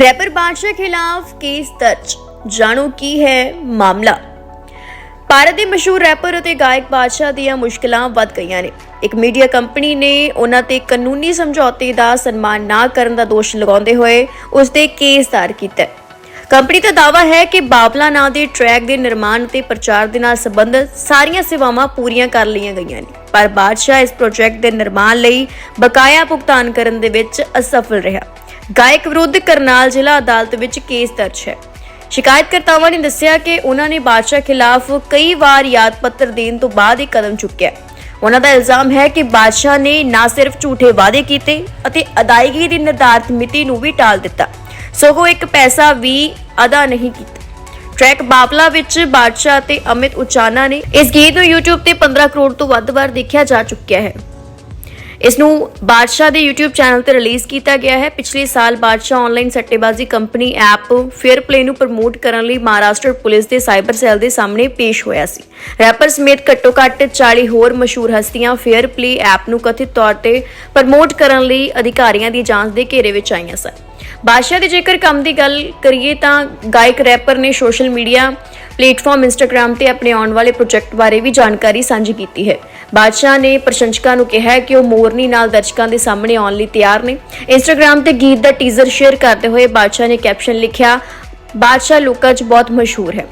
Wrapper ਬਾਦਸ਼ਾਹ ਖਿਲਾਫ case ਦਰਜ। ਜਾਣੋ ਕੀ ਹੈ ਮਾਮਲਾ। ਭਾਰਤ ਦੇ ਮਸ਼ਹੂਰ ਰੈਪਰ ਅਤੇ ਗਾਇਕ ਬਾਦਸ਼ਾਹ ਦੀਆਂ ਮੁਸ਼ਕਲਾਂ ਵੱਧ ਗਈਆਂ ਨੇ। ਇੱਕ ਮੀਡੀਆ ਕੰਪਨੀ ਨੇ ਉਹਨਾਂ ਤੇ ਕਾਨੂੰਨੀ ਸਮਝੌਤੇ ਦਾ ਸਨਮਾਨ ਨਾ ਕਰਨ ਦਾ ਦੋਸ਼ ਲਗਾਉਂਦੇ ਹੋਏ ਉਸ ਤੇ ਕੇਸ ਦਾਇਰ ਕੀਤਾ ਕੰਪਨੀ ਦਾ ਦਾਅਵਾ ਹੈ ਕਿ ਬਾਬਲਾ ਨਾਂ ਦੇ ਟਰੈਕ ਦੇ ਨਿਰਮਾਣ ਅਤੇ ਪ੍ਰਚਾਰ ਦੇ ਨਾਲ ਸੰਬੰਧਿਤ ਸਾਰੀਆਂ ਸੇਵਾਵਾਂ ਪੂਰੀਆਂ ਕਰ ਲਈਆਂ ਗਈਆਂ ਨੇ। ਪਰ ਬਾਦਸ਼ਾਹ ਇਸ ਪ੍ਰੋਜੈਕਟ ਦੇ ਨਿਰਮਾਣ ਲਈ ਬਕਾਇਆ ਭੁਗਤਾਨ ਕਰਨ ਦੇ ਵਿੱਚ ਅਸਫਲ ਰਿਹਾ। ਗਾਇਕ ਵਿਰੁੱਧ ਕਰਨਾਲ ਜ਼ਿਲ੍ਹਾ ਅਦਾਲਤ ਵਿੱਚ ਕੇਸ ਦਰਜ ਹੈ। ਸ਼ਿਕਾਇਤਕਰਤਾਵਾਂ ਨੇ ਦੱਸਿਆ ਕਿ ਉਹਨਾਂ ਨੇ ਬਾਦਸ਼ਾਹ ਖਿਲਾਫ ਕਈ ਵਾਰ ਯਾਦ ਪੱਤਰ ਦੇਣ ਤੋਂ ਬਾਅਦ ਇਹ ਕਦਮ ਚੁੱਕਿਆ ਉਹਨਾਂ ਦਾ ਇਲਜ਼ਾਮ ਹੈ ਕਿ ਬਾਦਸ਼ਾਹ ਨੇ ਨਾ ਸਿਰਫ ਝੂਠੇ ਵਾਅਦੇ ਕੀਤੇ ਅਤੇ ਅਦਾਇਗੀ ਦੀ ਨਿਰਧਾਰਤ ਮਿਤੀ ਨੂੰ ਵੀ ਟਾਲ ਦਿੱਤਾ। ਸਗੋਂ ਇੱਕ ਪੈਸਾ ਵੀ ਅਦਾ ਨਹੀਂ ਕੀਤਾ। ਟਰੈਕ ਬਾਬਲਾ ਵਿੱਚ ਬਾਦਸ਼ਾਹ ਤੇ ਅਮਿਤ ਉਚਾਨਾ ਨੇ ਇਸ ਗੀਤ ਨੂੰ YouTube ਤੇ 15 ਕਰੋੜ ਤੋਂ ਵੱਧ ਵਾਰ ਦੇਖਿਆ ਜਾ ਚੁੱਕਿਆ ਹੈ। ਇਸ ਨੂੰ ਬਾਦਸ਼ਾਹ ਦੇ YouTube ਚੈਨਲ ਤੇ ਰਿਲੀਜ਼ ਕੀਤਾ ਗਿਆ ਹੈ। ਪਿਛਲੇ ਸਾਲ ਬਾਦਸ਼ਾਹ ਆਨਲਾਈਨ ਸੱਟੇਬਾਜ਼ੀ ਕੰਪਨੀ ਐਪ ਫੇਅਰ ਪਲੇ ਨੂੰ ਪ੍ਰਮੋਟ ਕਰਨ ਲਈ ਮਹਾਰਾਸ਼ਟਰ ਪੁਲਿਸ ਦੇ ਸਾਈਬਰ ਸੈੱਲ ਦੇ ਸਾਹਮਣੇ ਪੇਸ਼ ਹੋਇਆ ਸੀ। ਰੈਪਰ ਸਮੇਤ ਘੱਟੋ-ਘੱਟ 40 ਹੋਰ ਮਸ਼ਹੂਰ ਹਸਤੀਆਂ ਫੇਅਰ ਪਲੇ ਐਪ ਨੂੰ ਕਥਿਤ ਤੌਰ ਤੇ ਪ੍ਰਮੋਟ ਕਰਨ ਲਈ ਅਧਿਕਾਰੀਆਂ ਦੀ ਜਾਂਚ ਦੇ ਘੇਰੇ ਵਿੱਚ ਆਈਆਂ ਸਨ। ਬਾਦਸ਼ਾਹ ਦੇ ਜੇਕਰ ਕੰਮ ਦੀ ਗੱਲ ਕਰੀਏ ਤਾਂ ਗਾਇਕ ਰੈਪਰ ਨੇ ਸੋਸ਼ਲ ਮੀਡੀਆ ਪਲੇਟਫਾਰਮ ਇੰਸਟਾਗ੍ਰam ਤੇ ਆਪਣੇ ਆਉਣ ਵਾਲੇ ਪ੍ਰੋਜੈਕਟ ਬਾਰੇ ਵੀ ਜਾਣਕਾਰੀ ਸਾਂਝੀ ਕੀਤੀ ਹੈ। ਬਾਦਸ਼ਾਹ ਨੇ ਪ੍ਰਸ਼ੰਸਕਾਂ ਨੂੰ ਕਿਹਾ ਕਿ ਉਹ ਮੋਰਨੀ ਨਾਲ ਦਰਸ਼ਕਾਂ ਦੇ ਸਾਹਮਣੇ ਆਉਣ ਲਈ ਤਿਆਰ ਨੇ। ਇੰਸਟਾਗ੍ਰam ਤੇ ਗੀਤ ਦਾ ਟੀਜ਼ਰ ਸ਼ੇਅਰ ਕਰਦੇ ਹੋਏ ਬਾਦਸ਼ਾਹ ਨੇ ਕੈਪਸ਼ਨ ਲਿਖਿਆ, ਬਾਦਸ਼ਾਹ ਲੋਕਾਂ 'ਚ ਬਹੁਤ ਮਸ਼ਹੂਰ ਹੈ।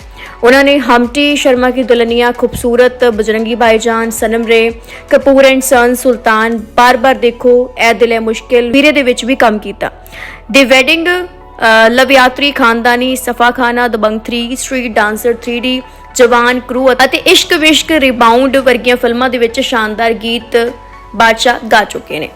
ਉਹਨਾਂ ਨੇ ਹਮਟੀ, ਸ਼ਰਮਾ ਕੀ ਦੁਲਹਨੀਆ, ਖੂਬਸੂਰਤ, ਬਜਰੰਗੀ ਭਾਈਜਾਨ, ਸਨਮ ਰੇ, ਕਪੂਰ ਐਂਡ ਸਨ, ਸੁਲਤਾਨ ਬਾਰ-ਬਾਰ ਦੇਖੋ ਐ ਦਿਲ ਹੈ ਮੁਸ਼ਕਿਲ, ਵੀਰੇ ਦੇ ਵਿੱਚ ਵੀ ਕੰਮ ਕੀਤਾ। ਦੀ ਵੈਡਿੰਗ ਲਵ ਯਾਤਰੀ, ਖਾਨਦਾਨੀ, ਸਫਾ ਖਾਨਾ, ਦਬੰਗ 3 ਸਟਰੀਟ ਡਾਂਸਰ 3D ਜਵਾਨ ਕਰੂ ਅਤੇ ਇਸ਼ਕ ਵਿਸ਼ਕ ਰਿਬਾਉਂਡ ਵਰਗੀਆਂ ਫਿਲਮਾਂ ਦੇ ਵਿੱਚ ਸ਼ਾਨਦਾਰ ਗੀਤ, ਬਾਦਸ਼ਾਹ ਗਾ ਚੁੱਕੇ ਨੇ।